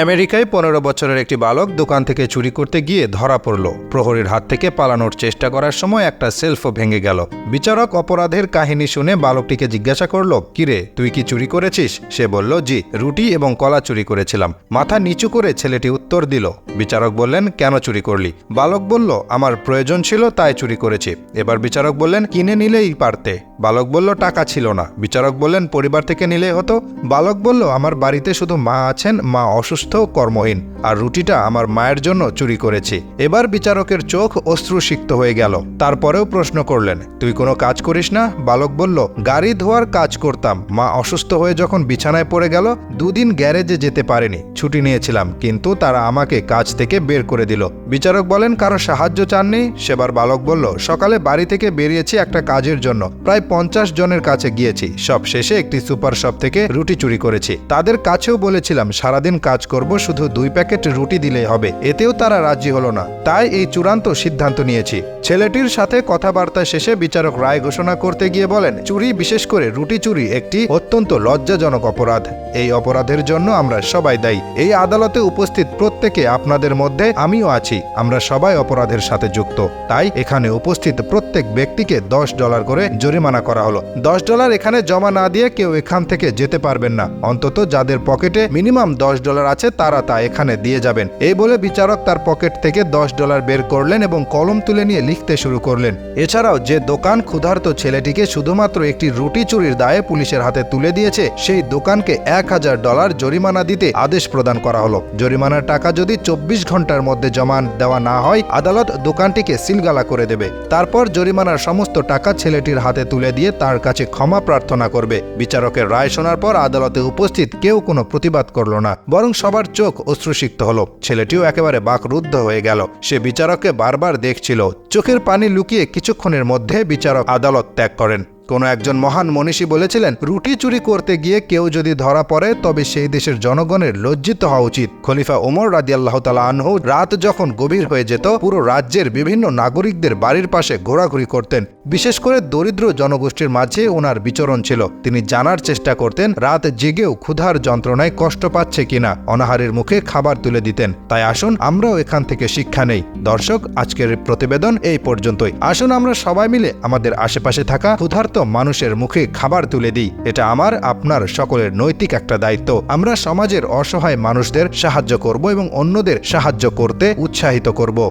আমেরিকায় পনেরো বছরের একটি বালক দোকান থেকে চুরি করতে গিয়ে ধরা পড়ল। প্রহরীর হাত থেকে পালানোর চেষ্টা করার সময় একটা সেলফও ভেঙে গেল। বিচারক অপরাধের কাহিনী শুনে বালকটিকে জিজ্ঞাসা করল, কিরে, তুই কি চুরি করেছিস? সে বলল, জি, রুটি এবং কলা চুরি করেছিলাম। মাথা নিচু করে ছেলেটি উত্তর দিল। বিচারক বললেন, কেন চুরি করলি? বালক বলল, আমার প্রয়োজন ছিল, তাই চুরি করেছি। এবার বিচারক বললেন, কিনে নিলেই পারতে। বালক বলল, টাকা ছিল না। বিচারক বললেন, পরিবার থেকে নিলেই হতো? বালক বলল, আমার বাড়িতে শুধু মা আছেন, মা অসুস্থ কর্মহীন, আর রুটিটা আমার মায়ের জন্য চুরি করেছি। এবার বিচারকের চোখ অশ্রুসিক্ত হয়ে গেল। তারপরেও প্রশ্ন করলেন, তুই কোনো কাজ করিস না? বালক বলল, গাড়ি ধোয়ার কাজ করতাম। মা অসুস্থ হয়ে যখন বিছানায় পড়ে গেল, দুদিন গ্যারেজে যেতে পারেনি। ছুটি নিয়েছিলাম, কিন্তু তারা আমাকে কাজ থেকে বের করে দিল। বিচারক বলেন, কারও সাহায্য চাননি? সেবার বালক বলল, সকালে বাড়ি থেকে বেরিয়েছি একটা কাজের জন্য। প্রায় পঞ্চাশ জনের কাছে গিয়েছি। সব শেষে একটি সুপার শপ থেকে রুটি চুরি করেছি। তাদের কাছেও বলেছিলাম, সারাদিন কাজ করব, শুধু দুই প্যাকেট রুটি দিলেই হবে। এতেও তারা রাজি হলো না। তাই এই চূড়ান্ত সিদ্ধান্ত নিয়েছি। ছেলেটির সাথে কথাবার্তা শেষে বিচারক রায় ঘোষণা করতে গিয়ে বলেন, চুরি বিশেষ করে রুটি চুরি একটি অত্যন্ত লজ্জাজনক অপরাধ। এই অপরাধের জন্য আমরা সবাই দায়ী। এই আদালতে উপস্থিত প্রত্যেকে আপনাদের মধ্যে আমিও আছি। আমরা সবাই অপরাধের সাথে যুক্ত। তাই এখানে উপস্থিত প্রত্যেক ব্যক্তিকে দশ ডলার করে জরিমানা করা হলো। দশ ডলার এখানে জমা না দিয়ে কেউ এখান থেকে যেতে পারবেন না। অন্তত যাদের পকেটে মিনিমাম দশ ডলার আছে, তারা তা এখানে দিয়ে যাবেন। এই বলে বিচারক তার পকেট থেকে দশ ডলার বের করলেন এবং কলম তুলে নিয়ে লিখতে শুরু করলেন। এছাড়াও যে দোকান ক্ষুধার্ত ছেলেটিকে শুধুমাত্র একটি রুটি চুরির দায়ে পুলিশের হাতে তুলে দিয়েছে, সেই দোকানকে এক হাজার ডলার জরিমানা দিতে আদেশ প্রদান করা হলো। জরিমানার টাকা যদি চব্বিশ ঘণ্টার মধ্যে জমা দেওয়া না হয়, আদালত দোকানটিকে সিলগালা করে দেবে। তারপর জরিমানার সমস্ত টাকা ছেলেটির হাতে তুলে দিয়ে তার কাছে ক্ষমা প্রার্থনা করবে। বিচারকের রায় শোনার পর আদালতে উপস্থিত কেউ কোনো প্রতিবাদ করল না, বরং সবার চোখ অশ্রুসিক্ত হলো। ছেলেটিও একেবারে বাকরুদ্ধ হয়ে গেল। সে বিচারককে বারবার দেখছিল। চোখের পানি লুকিয়ে কিছুক্ষণের মধ্যে বিচারক আদালত ত্যাগ করেন। কোনো একজন মহান মনীষী বলেছিলেন, রুটি চুরি করতে গিয়ে কেউ যদি ধরা পড়ে, তবে সেই দেশের জনগণের লজ্জিত হওয়া উচিত। খলিফা ওমর রাদিয়াল্লাহ তালা আনহু রাত যখন গভীর হয়ে যেত, পুরো রাজ্যের বিভিন্ন নাগরিকদের বাড়ির পাশে ঘোরাঘুরি করতেন। বিশেষ করে দরিদ্র জনগোষ্ঠীর মাঝে ওনার বিচরণ ছিল। তিনি জানার চেষ্টা করতেন, রাত জেগেও ক্ষুধার যন্ত্রণায় কষ্ট পাচ্ছে কিনা? অনাহারের মুখে খাবার তুলে দিতেন। তাই আসুন, আমরাও এখান থেকে শিক্ষা নেই। দর্শক, আজকের প্রতিবেদন এই পর্যন্তই। আসুন, আমরা সবাই মিলে আমাদের আশেপাশে থাকা ক্ষুধার্ত মানুষের মুখে খাবার তুলে দিই। এটা আমার, আপনার সকলের নৈতিক একটা দায়িত্ব। আমরা সমাজের অসহায় মানুষদের সাহায্য করব এবং অন্যদের সাহায্য করতে উৎসাহিত করব।